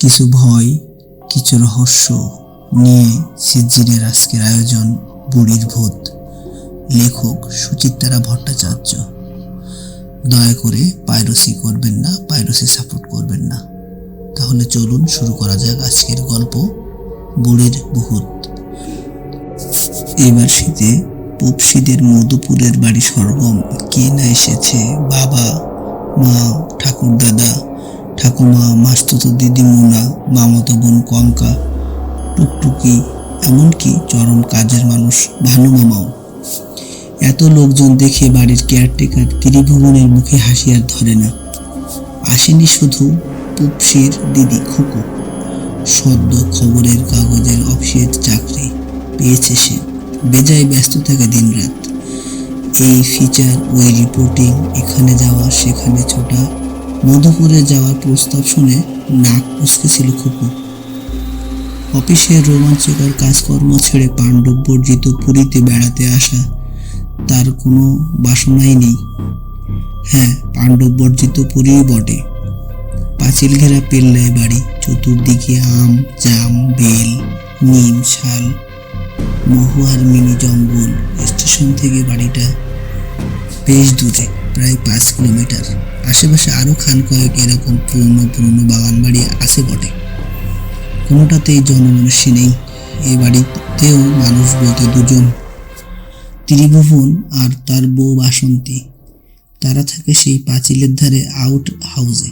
কিছু ভয়, কিছু রহস্য নিয়ে সিজিনের আজকের আয়োজন বুড়ির ভূত, লেখক সুচিত্রা ভট্টাচার্য। দয়া করে পাইরসি করবেন না, পাইরসি সাপোর্ট করবেন না। তাহলে চলুন শুরু করা যাক আজকের গল্প বুড়ির ভূত। এবার শীতে পুপসিদের মধুপুরের বাড়ি সরগম কে না এসেছে? বাবা, মা ঠাকুর দাদা ঠাকুমা, মাস্তুতো দিদি মুনা মামাতো বোন কঙ্কা, টুকটুকি, এমনকি চরম কাজের মানুষ ভানু মামাও। এত লোকজন দেখে বাড়ির কেয়ারটেকার ত্রিভুবনের মুখে হাসি আর ধরে না। আসেনি শুধু পুপসির দিদি খুকু। সদ্য খবরের কাগজের অফিসের চাকরি পেয়েছে সে। বেজায় ব্যস্ত থাকে দিনরাত। এই ফিচার ওই রিপোর্টিং এখানে যাওয়া, সেখানে ছোটা মধুপুরে যাওয়ার প্রস্তাব শুনে নাক ছিল খুকু। অফিসের রোমাঞ্চকর কাজকর্ম ছেড়ে পাণ্ডব বর্জিত পুরীতে বেড়াতে আসা তার কোনো বাসনাই নেই। হ্যাঁ পাণ্ডব বর্জিত পুরী বটে। পাঁচিল ঘেরা পেল্লায় বাড়ি, চতুর্দিকে আম, জাম, বেল, নিম, শাল, মহুয়ার মিনি জঙ্গল, স্টেশন থেকে বাড়িটা বেশ দূরে, প্রায় পাঁচ কিলোমিটার। আশেপাশে আরও খান কয়েক এরকম পুরনো পুরনো বাগান বাড়ি আছে বটে। কোনোটাতেই জনমানুষী নেই। এই বাড়িতেও মানুষ বলতে দুজন। ত্রিভুবন আর তার বউ বাসন্তী। তারা থাকে সেই পাঁচিলের ধারে আউট হাউসে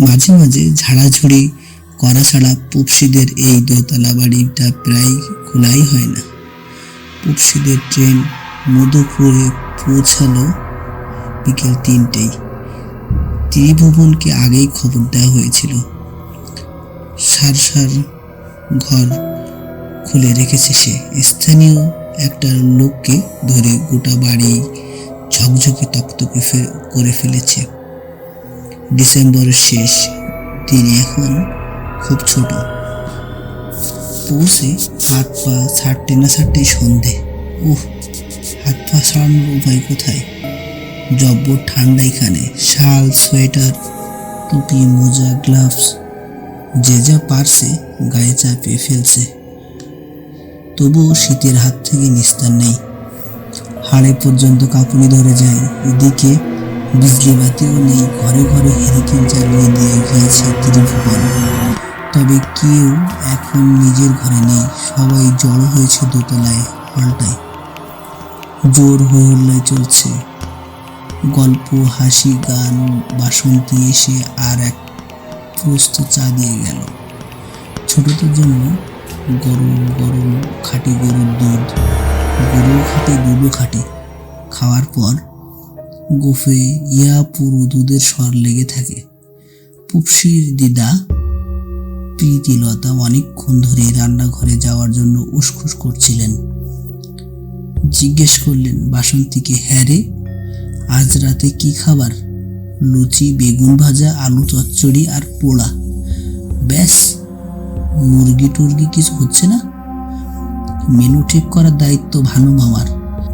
মাঝে মাঝে ঝাড়াঝুড়ি করা ছাড়া পুপসিদের এই দোতলা বাড়িটা প্রায় খোলাই হয় না। পুপসিদের ট্রেন মধুপুরে পৌঁছালো বিকেল তিনটেই ত্রিভুবনকে আগেই খবর দেওয়া হয়েছিল। সার সার ঘর খুলে রেখেছে সে। স্থানীয় একটা লোককে ধরে গোটা বাড়ি ঝকঝকে তকতকে করে ফেলেছে। ডিসেম্বরের শেষ, দিন এখন খুব ছোট। পৌঁছে হাত পা ছাড়তে না ছাড়তেই সন্ধে। উহ, হাত পা ছাড়ানোর উপায় কোথায়? জব্বর ঠান্ডা এখানে। শাল, সোয়েটার, টুপি, মোজা, গ্লাভস, যে যা পারছে গায়ে চাপিয়ে ফেলছে। তবুও শীতের হাত থেকে নিস্তার নেই। হাড়ে পর্যন্ত কাঁপুনি ধরে যায়। এদিকে বিজলি বাতিও নেই। ঘরে ঘরে হেরিকেন চালিয়ে দিয়ে গিয়েছে ত্রিভুবন। তবে কেউ এখন নিজের ঘরে নেই। সবাই জড়ো হয়েছে দোতলায়, হলটায়। জোর হয়ে চলছে। গল্প, হাসি, গান, বাসন্তী এসে আর এক প্রস্ত চা দিয়ে গেল। ছোটদের জন্য গরম গরম খাঁটি গরুর দুধ গরু খাটে, দুধও খাটে। খাওয়ার পর গোফে ইয়া পুরো দুধের স্বর লেগে থাকে। পুপসির দিদা প্রীতিলতা অনেকক্ষণ ধরে রান্নাঘরে যাওয়ার জন্য উসখুস করছিলেন। জিজ্ঞেস করলেন, বাসন্তীকে হ্যাঁ রে? আজ রাতে কি খাবার? লুচি, বেগুন ভাজা, আলু চচ্চড়ি আর পোড়া। ব্যাস মুরগি টুরগি কিছু হচ্ছে না? মেনু ঠিক করার দায়িত্ব ভানু মামার।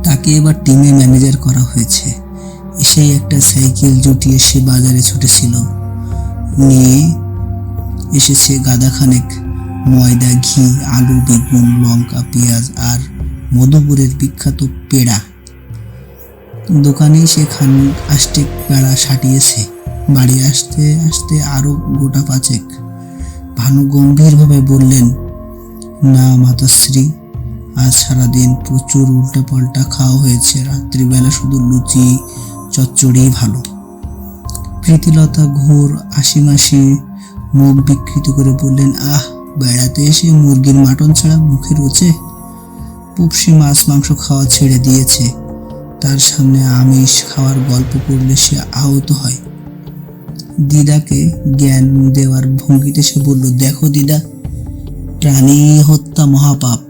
তাকে এবার টিমে ম্যানেজার করা হয়েছে। এসেই একটা সাইকেল জুটিয়ে সে বাজারে ছুটেছিল। নিয়ে এসেছে গাদাখানেক ময়দা, ঘি, আলু, বেগুন, লঙ্কা, পেঁয়াজ আর মধুপুরের বিখ্যাত পেড়া। দোকানে সে খান আষ্টেক পেড়া সাটিয়েছে বাড়ি আসতে আসতে আরও গোটা পাঁচেক। ভানু গম্ভীরভাবে বললেন, না মাতাশ্রী, আজ সারাদিন প্রচুর উল্টাপাল্টা খাওয়া হয়েছে। রাত্রিবেলা শুধু লুচি, চচ্চড়ি ভালো। প্রীতিলতা ঘোর আশিমাসি মুখ বিকৃত করে বললেন, আহ, বেড়াতে এসে মুরগির মাটন ছাড়া মুখে রোচে পুপসি মাছ মাংস খাওয়া ছেড়ে দিয়েছে। তার সামনে আমিষ খাওয়ার গল্প করলে সে আহত হয়। দিদাকে জ্ঞান দেওয়ার ভঙ্গিতে সে বলল, দেখো দিদা, প্রাণী হত্যা মহাপাপ।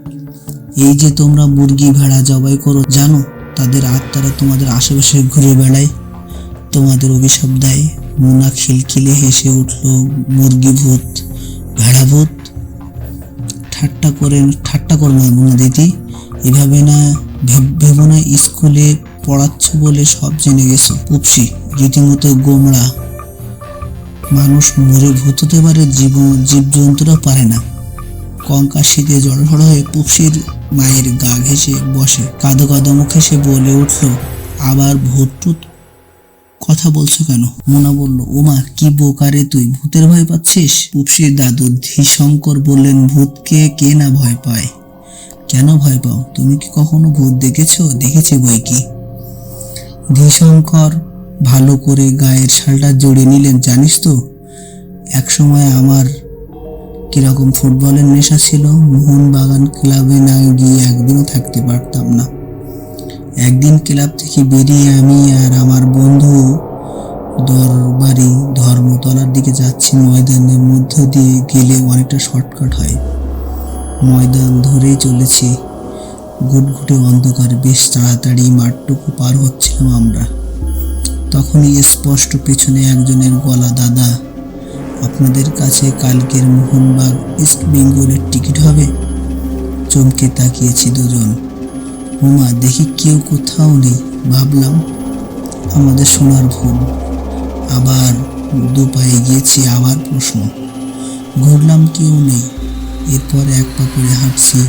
এই যে তোমরা মুরগি ভেড়া জবাই করো, জানো, তাদের আত্মারা তোমাদের আশেপাশে ঘুরে বেড়ায়। তোমাদের অভিশাপ দেয় মুনা খিলখিলে হেসে উঠল, মুরগি ভূত, ভেড়া ভূত। ঠাট্টা করে ঠাট্টা করো মুনা দিদি এভাবে না ভেব- ভেবো না স্কুলে পড়াচ্ছ বলে সব জেনে গেছো। পুপসি, রীতিমতো গোমড়া। মানুষ মরে ভূত হতে পারে জীব জীবজন্তুরা পারে না। কঙ্কা শীতে হয়ে পুপসির মায়ের গা ঘেঁষে বসে। কাঁদো কাঁদো মুখে সে বলে উঠল, আবার ভূত টুত কথা বলছো কেন? মোনা বলল, ওমা, কি বোকারে তুই, ভূতের ভয় পাচ্ছিস? পুপসির দাদু ধীশঙ্কর বললেন, ভূতকে কে না ভয় পায়? কেন ভয় পাও? তুমি কি কখনো ভূত দেখেছ? দেখেছি বই কি? ধীশঙ্কর ভালো করে গায়ের শালটা জড়িয়ে নিলেন, জানিস তো? একসময় আমার কীরকম ফুটবলের নেশা ছিল, মোহনবাগান ক্লাবে না গিয়ে একদিনও থাকতে পারতাম না। একদিন ক্লাব থেকে বেরিয়ে আমি আর আমার বন্ধু দরবারি ধর্মতলার দিকে যাচ্ছি, ময়দানের মধ্য দিয়ে গেলে অনেকটা শর্টকাট হয়। ময়দান ধরেই চলেছি। গুটগুটে অন্ধকার, বেশ তাড়াতাড়ি মাঠটুকু পার হচ্ছিলাম আমরা। তখনই স্পষ্ট পেছনে একজনের গলা, দাদা, আপনাদের কাছে কালকের মোহনবাগ ইস্ট বেঙ্গলের টিকিট হবে? চমকে তাকিয়েছি দুজন। হুমা দেখি কেউ কোথাও নেই, ভাবলাম। আমাদের শোনার ভুল আবার দু পায়ে গিয়েছি, আবার প্রশ্ন। ঘুরলাম কেউ নেই। এরপর এক পা করে হাঁটছি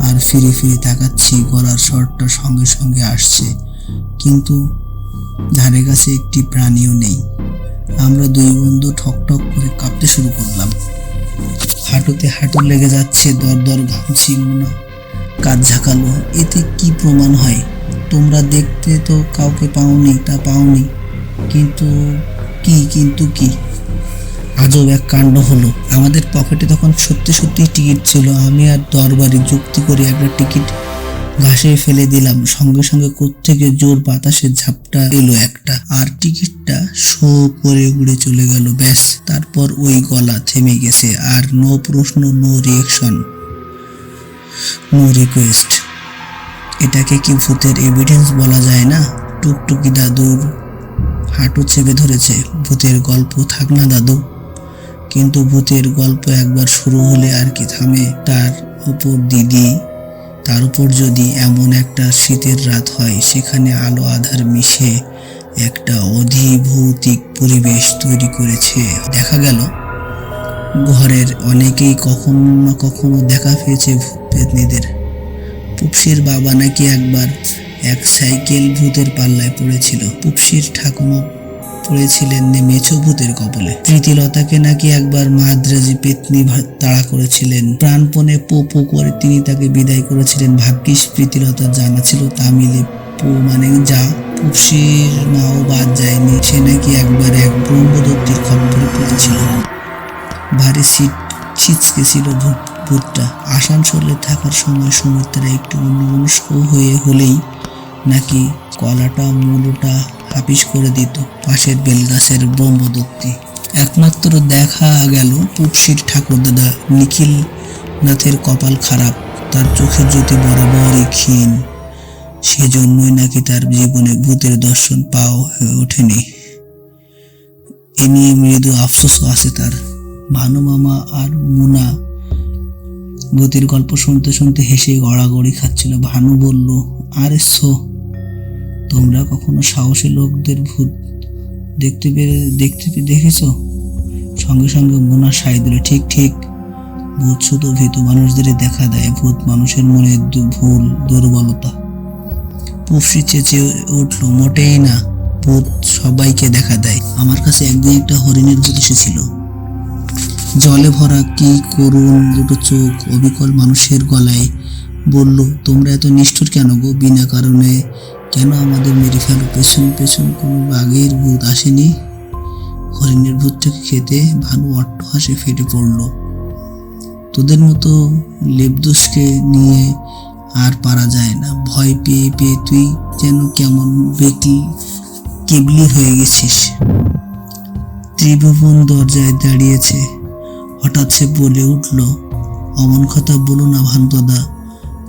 আর ফিরে ফিরে তাকাচ্ছি, গলার স্বরটা সঙ্গে সঙ্গে আসছে। কিন্তু ধারে কাছে একটি প্রাণীও নেই। আমরা দুই বন্ধু ঠক ঠক করে কাঁপতে শুরু করলাম। হাঁটুতে হাঁটু লেগে যাচ্ছে, দর দর ঘামছি, মনে কাজ ঝাঁকালো। এতে কি প্রমাণ হয়? তোমরা দেখতে তো কাউকে পাওনি, তা পাওনি। কিন্তু কি কিন্তু কি? আজব এক কাণ্ড হলো। আমাদের পকেটে তখন সত্যি সত্যি টিকিট ছিল। আমি আর দরবারে যুক্তি করে একটা টিকিট ঘাসে ফেলে দিলাম। সঙ্গে সঙ্গে কোত্থেকে জোর বাতাসের ঝাপটা এলো একটা। আর টিকিটটা শো করে উড়ে চলে গেল। ব্যাস, তারপর ওই গলা থেমে গেছে। আর নো প্রশ্ন, নো রিয়েকশন নো রিকোয়েস্ট এটাকে কি ভূতের এভিডেন্স বলা যায় না? টুকটুকি দাদুর হাঁটু চেপে ধরেছে। ভূতের গল্প থাক না দাদু। কিন্তু ভূতের গল্প একবার শুরু হলে আর কি থামে? তার উপর দিদি, তার উপর যদি এমন একটা শীতের রাত হয়, সেখানে আলো আধার মিশে একটা অধিভৌতিক পরিবেশ তৈরি করেছে। দেখা গেল, ঘরের অনেকেই কখনো না কখনো দেখা পেয়েছে ভূত পেতনিদের। পুপসির বাবা নাকি একবার এক সাইকেল ভূতের পাল্লায় পড়েছিল। পুপসির ঠাকুমা পড়েছিলেন মেছো ভূতের কবলে। প্রীতিলতাকে নাকি একবার মাদ্রাজি পেতনি তাড়া করেছিলেন। প্রাণপণে পো পো করে তিনি তাকে বিদায় করেছিলেন। ভাগ্যিস প্রীতিলতার জানা ছিল তামিলে পো মানে যা পুপসির মাও বাদ যায়নি। সে নাকি একবার এক ব্রহ্মদত্তির খপ্পরে পড়েছিল। ভারী সিট ছিচকে ছিল ভূতটা। আসানসোলে থাকার সময় সুমিত্রা একটু অন্যমনস্ক হয়ে হলেই নাকি কলাটা, মূলটা হাপিস করে দিত পাশের বেলগাছের ব্রহ্মদত্তি। একমাত্র দেখা গেল পুপসির ঠাকুরদাদা নিখিল নাথের কপাল খারাপ, তার চোখের জ্যোতি বরাবরই ক্ষীণ। সেজন্যই নাকি তার জীবনে ভূতের দর্শন পাওয়া হয়ে ওঠেনি। এ নিয়ে মৃদু আফসোসও আছে তার। ভানু মামা আর মুনা ভূতের গল্প শুনতে শুনতে হেসে গড়াগড়ি খাচ্ছিল। ভানু বলল, আরে সো তোমরা কখনো সাহসী লোকদের ভূত দেখতে পেরে, দেখতে দেখেছ? সঙ্গে সঙ্গে মুনা সাই দিল ঠিক ঠিক ভূত শুধু ভীতু মানুষদের দেখা দেয়। ভূত মানুষের মনে ভুল, দুর্বলতা। পুফসি চেঁচে উঠল, মোটেই না, ভূত সবাইকে দেখা দেয়। আমার কাছে একদিন একটা হরিণের ভূত এসেছিল। জলে ভরা কি করুণ দুটো চোখ, অবিকল মানুষের গলায় বলল, তোমরা এত নিষ্ঠুর কেন গো? বিনা কারণে কেন আমাদের মেরে ফেলো? পেছন পেছন কোনো বাঘের ভূত আসেনি? হরিণের ভূতটাকে খেতে ভানু অট্ট হাসে ফেটে পড়ল। তোদের মতো লেবদোষকে নিয়ে আর পারা যায় না। ভয় পেয়ে পেয়ে তুই যেন কেমন বেকি কেবলি হয়ে গেছিস। ত্রিভুবন দরজায় দাঁড়িয়েছে। হঠাৎ সে বলে উঠল, অমন কথা বলো না ভানুদাদা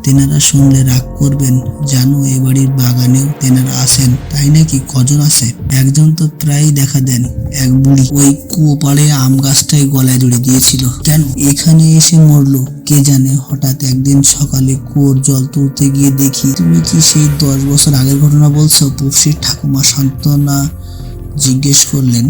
তেনারা শুনলে রাগ করবেন, জানো এ বাড়ির বাগানেও তেনারা আসেন, তাই নাকি কজন আছে একজন তো প্রায় দেখা দেন, এক বুড়ি। ওই কুয়ো পাড়ে আম গাছটাই গলায় জুড়ে দিয়েছিল। কেন এখানে এসে মরলো, কে জানে হঠাৎ একদিন সকালে কুয়োর জল তুলতে গিয়ে দেখি, তুমি কি সেই দশ বছর আগের ঘটনা বলছো? পুপসির ঠাকুমা সান্ত্বনা জিজ্ঞেস করলেন।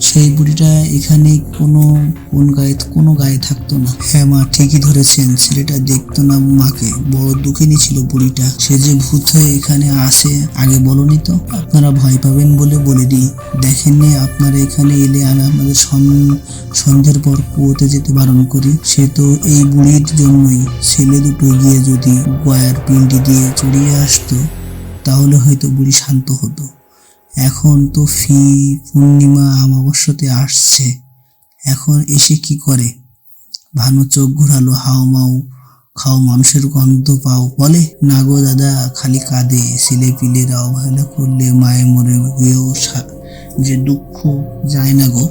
সেই বুড়িটা এখানে কোনো, কোন গায়ে, কোনো গায়ে থাকতো না। হ্যাঁ মা, ঠিকই ধরেছেন, ছেলেটা দেখতো না মাকে। বড় দুঃখিনী ছিল বুড়িটা। সে যে ভূত হয়ে এখানে আসে, আগে বলনি তো? আপনারা ভয় পাবেন বলে বলে দিই। দেখেননি আপনারা এখানে এলে আমি আপনাদের সন- সন্ধ্যের পর কুয়োতে যেতে বারণ করি। সে তো এই বুড়ির জন্যই। ছেলে দুটো গিয়ে যদি গয়ার পিন্ডি দিয়ে চড়িয়ে আসতো, তাহলে হয়তো বুড়ি শান্ত হতো। এখন তো ফি, পূর্ণিমা অমাবস্যাতে আসছে। এখন এসে কি করে? ভানু চোখ ঘুরালো, হাও মাও, খাও মানুষের গন্ধ পাও। বলে, না গো দাদা, খালি কাঁদে, ছেলে পিলেরা অবহেলা করলে মায়ে মরে গিয়েও যে দুঃখ যায় না গো।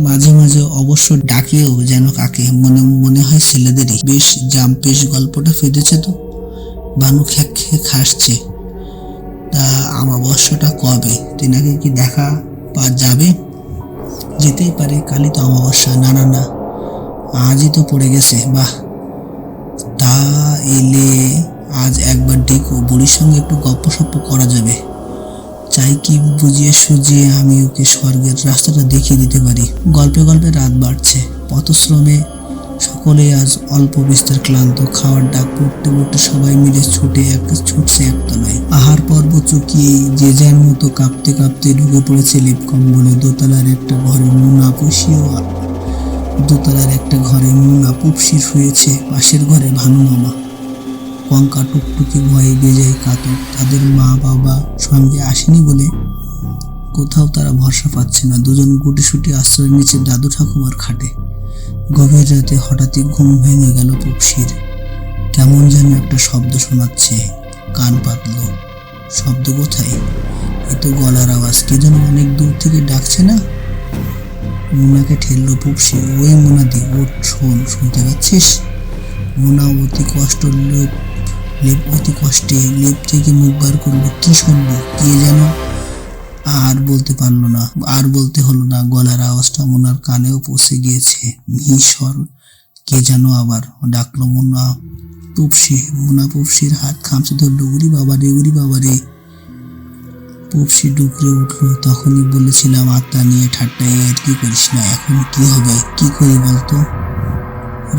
মাঝে মাঝে অবশ্য ডাকেও যেন কাকে, মনে মনে হয় ছেলেদেরই। বেশ, জাম্পেশ গল্পটা ফেটেছে তো? ভানু খ্যাক খেয়ে খাসছে তা অমাবস্যাটা কবে? তেনাকে কি দেখা পা যাবে? যেতেই পারে, কালই তো অমাবস্যা, না না না। আজই তো পড়ে গেছে, বাহ। তা এলে আজ একবার ডেকো, বুড়ির সঙ্গে একটু গপ্প সপ্প করা যাবে। চাই কি বুঝিয়ে সুজিয়ে আমি ওকে স্বর্গের রাস্তাটা দেখিয়ে দিতে পারি। গল্পে গল্পে রাত বাড়ছে, পথশ্রমে সকলে আজ অল্প বিস্তর ক্লান্ত, খাওয়ার ডাক পড়তে পড়তে সবাই মিলে ছুটে এক ছুটছে একতলায়। আহার পর্ব চুকিয়ে যে যার মতো কাঁপতে কাঁপতে ঢুকে পড়েছে লেপকম্বলে। দোতলার একটা ঘরে মুনা পুষিও দোতলার একটা ঘরে মুনা পুপসি শুয়েছে পাশের ঘরে ভানু মামা কঙ্কা টুকটুকি ভয়ে বেজায় কাতর। তাদের মা বাবা সঙ্গে আসেনি বলে কোথাও তারা ভরসা পাচ্ছে না। দুজন গুটি গুটিসুটি আশ্রয় নিচ্ছে দাদু ঠাকুমার খাটে। গভীর রাতে হঠাৎই ঘুম ভেঙে গেল পুপসির কেমন যেন একটা শব্দ শোনাচ্ছে, কান পাতলো। শব্দ কোথায়? এ তো গলার আওয়াজ, কে যেন অনেক দূর থেকে ডাকছে না? মুনাকে ঠেললো পুপসি ওই মুনাদি, ওঠ, শোন, শুনতে পাচ্ছিস? মুনা অতি কষ্ট লেপ লেপ, অতি কষ্টে লেপ থেকে মুখ বার করল, কি শুনব? কে যেন আর বলতে পারল না। আর বলতে হলো না, গলার আওয়াজটা মোনার কানেও পৌঁছে গিয়েছে। মিশর কে যেন আবার ডাকলো মোনা। পুপসি মোনা পুপসির হাত খামচে ধরলো, উরি বাবা রে, উরি বাবা রে। পুপসি ডুকরে উঠল, তখনই বলেছিলাম, আত্মা নিয়ে ঠাট্টাই আর কি করিস না, এখন কি হবে? কি করি বলতো?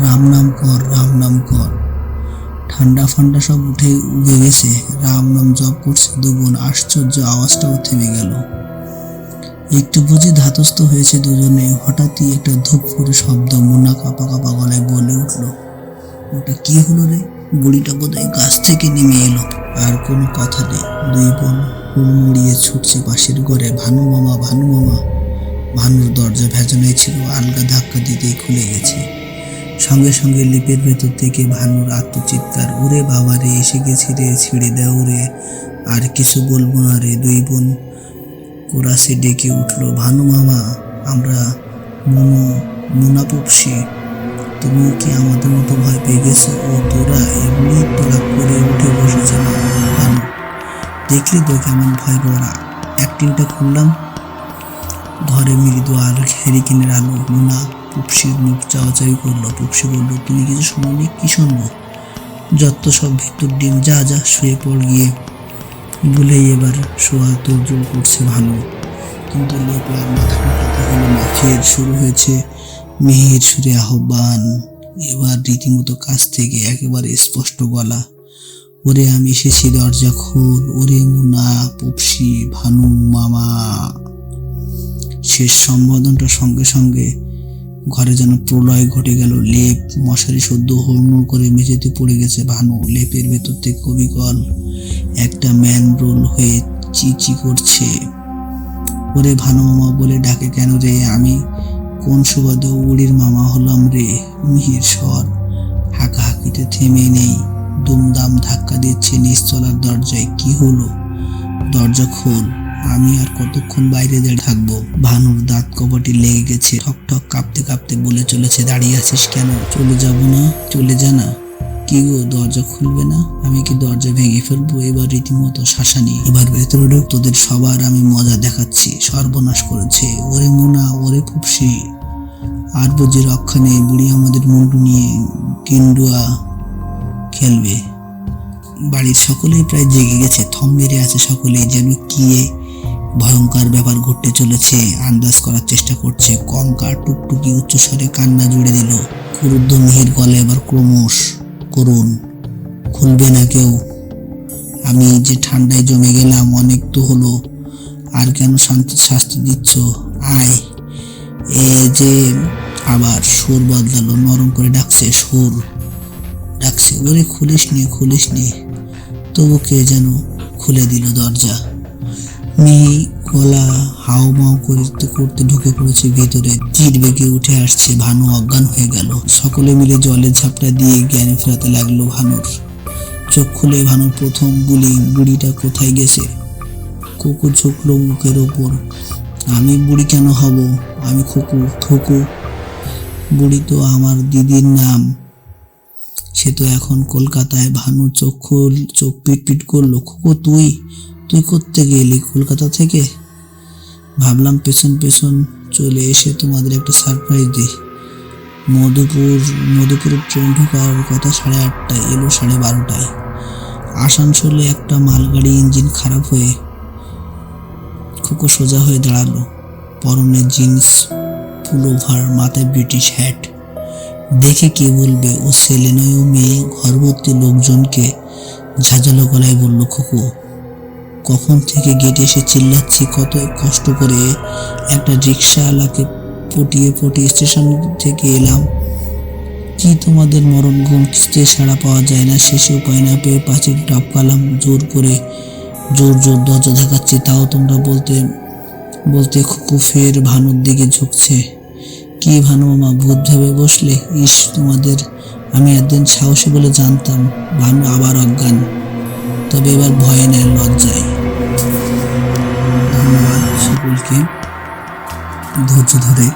রাম নাম কর, রাম নাম কর। ঠান্ডা ফান্ডা সব উঠে উবে গেছে। রাম নাম জপ করছে, দুগুণ আশ্চর্য আওয়াজটাও থেমে গেল। একটু বুঝে ধাতস্থ হয়েছে দুজনে। হঠাৎই একটা ধূপ করে শব্দ মোনা কাপা কাপা গলায় বলে উঠল, ওটা কি হলো রে? বুড়িটা বোধহয় গাছ থেকে নেমে এলো। আর কোনো কথা নেই। দুই বোন হুড়মুড়িয়ে ছুটছে পাশের ঘরে। ভানু মামা ভানু মামা। ভানুর দরজা ভেজানোই ছিল। আলগা ধাক্কা দিতেই খুলে গেছে। সঙ্গে সঙ্গে লিপের ভেতর থেকে ভানুর আত্মচিৎকার, ওরে বাবা রে, এসে গেছি রে, ছিঁড়ে দাও রে। আর কিছু বলব না রে, দুই বোন কোরাসে ডেকে উঠল, ভানু মামা, আমরা মনু, মুনা পুপসি, তুমি কি আমাদের মতো ভয় পেয়ে গেছো? ও তোরা এমনি তোলা করে উঠে বসেছে ভানু? দেখলি তো কেমন ভয় পাওয়ার অ্যাক্টিংটা করলাম ঘরে মৃদু আর হেরিকেনের আলো, মুনা পুপসির মুখ চাওয়াচাই করল, পুপসি বলল, তুমি কিছু শুনোনি? কি শুনব? যত সব ভিতর ডিম, যা যা, শুয়ে পড় গিয়ে। বলেই এবার শোয়া তোর জোর করছে ভালো। কিন্তু লেপে মাথা ঢোকাতে হলো না। ফের শুরু হয়েছে মেহের সুরে আহ্বান। এবার রীতিমতো কাছ থেকে একেবারে স্পষ্ট গলা। ওরে আমি এসেছি দরজা খোল, ওরে মুনা, পুপসি, ভানু, মামা। শেষ সম্বোধনটার সঙ্গে সঙ্গে ঘরে যেন প্রলয় ঘটে গেল। লেপ, মশারি সদ্য হুড়মুড় করে মেঝেতে পড়ে গেছে ভানু। লেপের ভেতর থেকে কবিকল, একটা ম্যান রোল হয়ে চিচি করছে। ওরে ভানু মামা বলে ডাকে কেন রে? আমি কোন সুবাদে উড়ির মামা হলাম রে? মিহির স্বর, হাঁকাহাঁকিতে থেমে নেই। দুমদাম ধাক্কা দিচ্ছে নিচতলার দরজায়। কি হলো? দরজা খোল। আমি আর কতক্ষণ বাইরে দাঁড়িয়ে থাকব? ভানুর দাঁত কপাটি লেগে গেছে। ঠক ঠক কাঁপতে কাঁপতে বলে চলেছে, দাঁড়িয়ে আছিস কেন? চলে যাব না? চলে যা না। কি গো, দরজা খুলবে না? আমি কি দরজা ভেঙে ফেলব? এবার রীতিমতো শাসানি, এবার ভেতরে ঢুক, তোদের সবার আমি মজা দেখাচ্ছি। সর্বনাশ করেছে। ওরে মোনা, ওরে ফুপসি আর বুঝি রক্ষা নেই, বুড়ি আমাদের মুন্ডু নিয়ে কেন্ডুয়া খেলবে। বাড়ির সকলেই প্রায় জেগে গেছে থম মেরে আছে সকলেই, যেন কি ভয়ঙ্কর ব্যাপার ঘটতে চলেছে। আন্দাজ করার চেষ্টা করছে। কঙ্কার টুকটুকি উচ্চস্বরে কান্না জুড়ে দিল। ক্রুদ্ধ মিহির গলে এবার ক্রমশ করুন খুলবে না কেউ। আমি যে ঠান্ডায় জমে গেলাম, অনেক তো হলো। আর কেন শান্তি শাস্তি দিচ্ছ? আয়। এ যে আবার সুর বদলালো, নরম করে ডাকছে, সুর, ডাকছে। ওরে খুলিস নি খুলিস নি তবু কে যেন খুলে দিল দরজা। মেয়ে গলা হাও মাও করতে করতে ঢুকে পড়েছে ভেতরে। চিট বেগে উঠে আসছে ভানু, অজ্ঞান হয়ে গেল। সকলে মিলে জলের ঝাপটা দিয়ে জ্ঞানে ফেরাতে লাগল ভানুর। চোখ খুলে ভানুর প্রথম গুলি, বুড়িটা কোথায় গেছে? কুকু ঝুঁকলো মুখের ওপর। আমি বুড়ি কেন হব? আমি খুকু খুকু বুড়ি তো আমার দিদির নাম। সে তো এখন কলকাতায়। ভানু চোখ চোখ পিটপিট করল, খুকু, তুই? তুই করতে গেলি কলকাতা থেকে? ভাবলাম পেছন পেছন চলে এসে তোমাদের একটা সারপ্রাইজ দিই। মধুপুর, মধুপুরের ট্রেন ঢোকার কথা সাড়ে আটটায়, এলো সাড়ে বারোটায়। আসানসোলে একটা মালগাড়ি ইঞ্জিন খারাপ হয়ে খুকু সোজা হয়ে দাঁড়াল। পরনে জিন্স পুলোভার মাথায় ব্রিটিশ হ্যাট দেখে কে বলবে, ও ছেলে নয়, ও মেয়ে। ঘরবর্তী লোকজনকে ঝাঁঝালো গলায় বলল, খুকু কখন থেকে গেটে এসে চিল্লাচ্ছি কত কষ্ট করে একটা রিক্সাওয়ালাকে পটিয়ে পটিয়ে স্টেশন থেকে এলাম। কি তোমাদের মরণ ঘুম, কিস্তে সাড়া পাওয়া যায় না। শেষে উপায় না পেয়ে পাঁচিল টপকালাম জোর করে, জোর জোর দরজা দেখাচ্ছি তাও তোমরা বলতে বলতে খুকু ফের ভানুর দিকে ঝুঁকছে। কি ভানু মামা ভূত ভেবে বসলে? ইস, তোমাদের আমি একদিন সাহসী বলে জানতাম, ভানু আবার অজ্ঞান। তবে এবার ভয়ে নেয় লজ্জায়। সকলকে ধৈর্য ধরে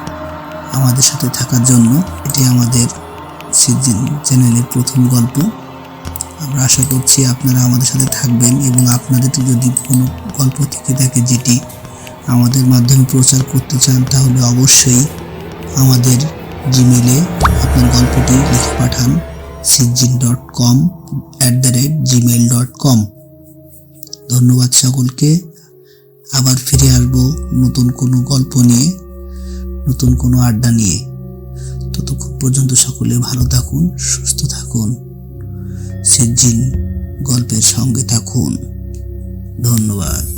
আমাদের সাথে থাকার জন্য এটি আমাদের সিজিন চ্যানেলের প্রথম গল্প। আমরা আশা করছি আপনারা আমাদের সাথে থাকবেন এবং আপনাদের যদি কোনো গল্প থেকে থাকে যেটি আমাদের মাধ্যমে প্রচার করতে চান, তাহলে অবশ্যই আমাদের জিমেলে আপনার গল্পটি লিখে পাঠান season dot com at the rate Gmail dot com ধন্যবাদ সকলকে। আবার ফিরে আসব নতুন কোনো গল্প নিয়ে, নতুন কোনো আড্ডা নিয়ে। ততক্ষণ পর্যন্ত সকলে ভালো থাকুন, সুস্থ থাকুন। সিজিন গল্পের সঙ্গে থাকুন। ধন্যবাদ।